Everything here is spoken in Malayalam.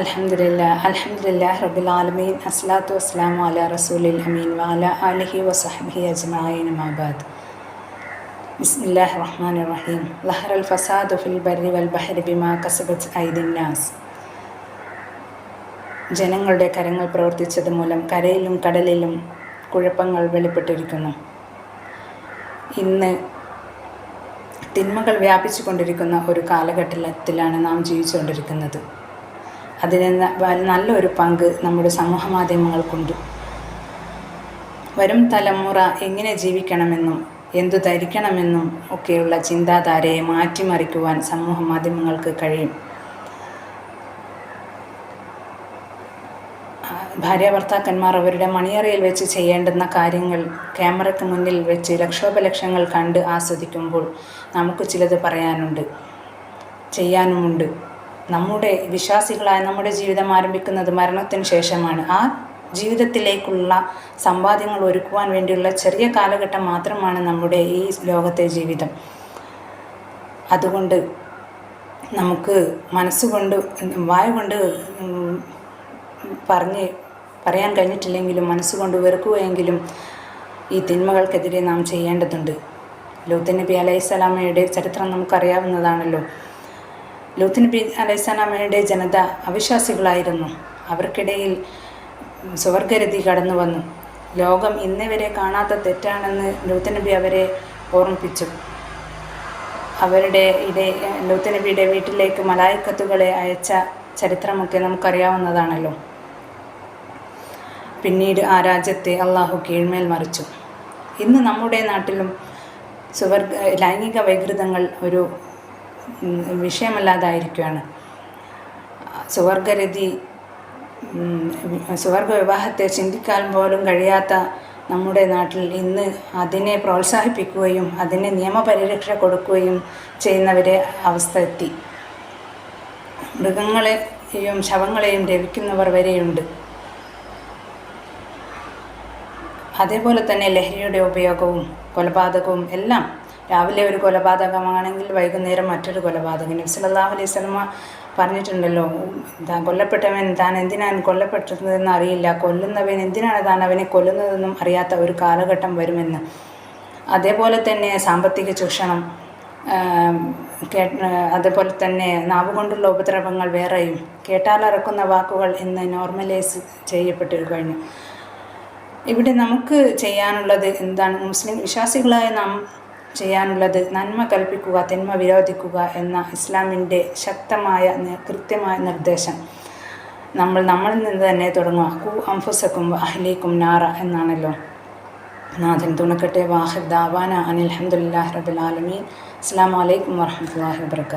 അൽഹംദുലില്ലാ അലഹമില്ല റബ്ബിൽ ആലമീൻ. അസ്സലാത്തു വസ്സലാമു അലാ റസൂലിൽ അമീൻ വഅല ആലിഹി വസഹ്ബിഹി അജ്മഈൻ. മബാദ് ബിസ്മില്ലാഹിർ റഹ്മാനിർ റഹീം. ലഹറൽ ഫസാദു ഫിൽ ബർരി വൽ ബഹരി ബിമാ കസബത് ഐദിന്നാസ് നാസ്. ജനങ്ങളുടെ കരങ്ങൾ പ്രവർത്തിച്ചത് മൂലം കരയിലും കടലിലും കുഴപ്പങ്ങൾ വെളിപ്പെട്ടിരിക്കുന്നു. ഇന്ന് തിന്മകൾ വ്യാപിച്ചു കൊണ്ടിരിക്കുന്ന ഒരു കാലഘട്ടത്തിലാണ് നാം ജീവിച്ചുകൊണ്ടിരിക്കുന്നത്. അതിന് നല്ലൊരു പങ്ക് നമ്മുടെ സമൂഹ മാധ്യമങ്ങൾക്കുണ്ട്. വരും തലമുറ എങ്ങനെ ജീവിക്കണമെന്നും എന്തു ധരിക്കണമെന്നും ഒക്കെയുള്ള ചിന്താധാരയെ മാറ്റിമറിക്കുവാൻ സമൂഹ മാധ്യമങ്ങൾക്ക് കഴിയും. ഭാര്യ ഭർത്താക്കന്മാർ അവരുടെ മണിയറയിൽ വെച്ച് ചെയ്യേണ്ടുന്ന കാര്യങ്ങൾ ക്യാമറയ്ക്ക് മുന്നിൽ വെച്ച് ലക്ഷോപലക്ഷങ്ങൾ കണ്ട് ആസ്വദിക്കുമ്പോൾ നമുക്ക് ചിലത് പറയാനുണ്ട് ചെയ്യാനുമുണ്ട്. നമ്മുടെ വിശ്വാസികളായ നമ്മുടെ ജീവിതം ആരംഭിക്കുന്നത് മരണത്തിന് ശേഷമാണ്. ആ ജീവിതത്തിലേക്കുള്ള സമ്പാദ്യങ്ങൾ ഒരുക്കുവാൻ വേണ്ടിയുള്ള ചെറിയ കാലഘട്ടം മാത്രമാണ് നമ്മുടെ ഈ ലോകത്തെ ജീവിതം. അതുകൊണ്ട് നമുക്ക് മനസ്സുകൊണ്ട് വായ കൊണ്ട് പറഞ്ഞ് പറയാൻ കഴിഞ്ഞിട്ടില്ലെങ്കിലും മനസ്സുകൊണ്ട് വെറുക്കുകയെങ്കിലും ഈ തിന്മകൾക്കെതിരെ നാം ചെയ്യേണ്ടതുണ്ട്. ലൂത്ത് നബി അലൈഹിസ്സലാമയുടെ ചരിത്രം നമുക്കറിയാവുന്നതാണല്ലോ. ലൂത്ത് നബി അലൈഹിസ്സലാമയുടെ ജനത അവിശ്വാസികളായിരുന്നു. അവർക്കിടയിൽ സ്വർഗരതി കടന്നു വന്നു. ലോകം ഇന്നുവരെ കാണാത്ത തെറ്റാണെന്ന് ലൂത്ത് നബി അവരെ ഓർമ്മിപ്പിച്ചു. അവരുടെ ഇടെ ലൂത്ത് നബിയുടെ വീട്ടിലേക്ക് മലായിക്കത്തുകളെ അയച്ച ചരിത്രമൊക്കെ നമുക്കറിയാവുന്നതാണല്ലോ. പിന്നീട് ആ രാജ്യത്തെ അള്ളാഹു കീഴ്മേൽ മറിച്ചു. ഇന്ന് നമ്മുടെ നാട്ടിലും സുവർഗ ലൈംഗിക വൈകൃതങ്ങൾ ഒരു വിഷയമല്ലാതായിരിക്കുകയാണ് സുവർഗരതി സുവർഗ വിവാഹത്തെ ചിന്തിക്കാൻ പോലും കഴിയാത്ത നമ്മുടെ നാട്ടിൽ ഇന്ന് അതിനെ പ്രോത്സാഹിപ്പിക്കുകയും അതിന് നിയമപരിരക്ഷ കൊടുക്കുകയും ചെയ്യുന്നവരെ അവസ്ഥ എത്തി. മൃഗങ്ങളെയും ശവങ്ങളെയും രവിക്കുന്നവർ വരെയുണ്ട്. അതേപോലെ തന്നെ ലഹരിയുടെ ഉപയോഗവും കൊലപാതകവും എല്ലാം രാവിലെ ഒരു കൊലപാതകമാണെങ്കിൽ വൈകുന്നേരം മറ്റൊരു കൊലപാതകം നബി സല്ലല്ലാഹു അലൈഹി സ്വലമ പറഞ്ഞിട്ടുണ്ടല്ലോ താൻ കൊല്ലപ്പെട്ടവൻ താൻ എന്തിനാണ് കൊല്ലപ്പെട്ടതെന്ന് അറിയില്ല. കൊല്ലുന്നവൻ എന്തിനാണ് താൻ അവനെ കൊല്ലുന്നതെന്നും അറിയാത്ത ഒരു കാലഘട്ടം വരുമെന്ന്. അതേപോലെ തന്നെ സാമ്പത്തിക ചൂഷണം അതേപോലെ തന്നെ നാവ് കൊണ്ടുള്ള ഉപദ്രവങ്ങൾ വേറെയും കേട്ടാലറക്കുന്ന വാക്കുകൾ ഇന്ന് നോർമലൈസ് ചെയ്യപ്പെട്ടു കഴിഞ്ഞു ഇവിടെ നമുക്ക് ചെയ്യാനുള്ളത് എന്താണ്? മുസ്ലിം വിശ്വാസികളായ നാം ചെയ്യാനുള്ളത് നന്മ കൽപ്പിക്കുക തിന്മ വിരോധിക്കുക എന്ന ഇസ്ലാമിന്റെ ശക്തമായ കൃത്യമായ നിർദ്ദേശം. നമ്മൾ നമ്മളിൽ നിന്ന് തന്നെ തുടങ്ങുക. കു അംഫുസക്കും അഹ്ലീക്കും നാറ എന്നാണല്ലോ. നാഥൻ തുണക്കട്ടെ വാഹിദ് ദാവാന അനിൽ അഹമ്മദില്ലാഹി റബുൽ ആലമീൻ. അസ്സാം വലൈക്കും വാഹമത്തല്ലാഹി വാബർക്കാത്തു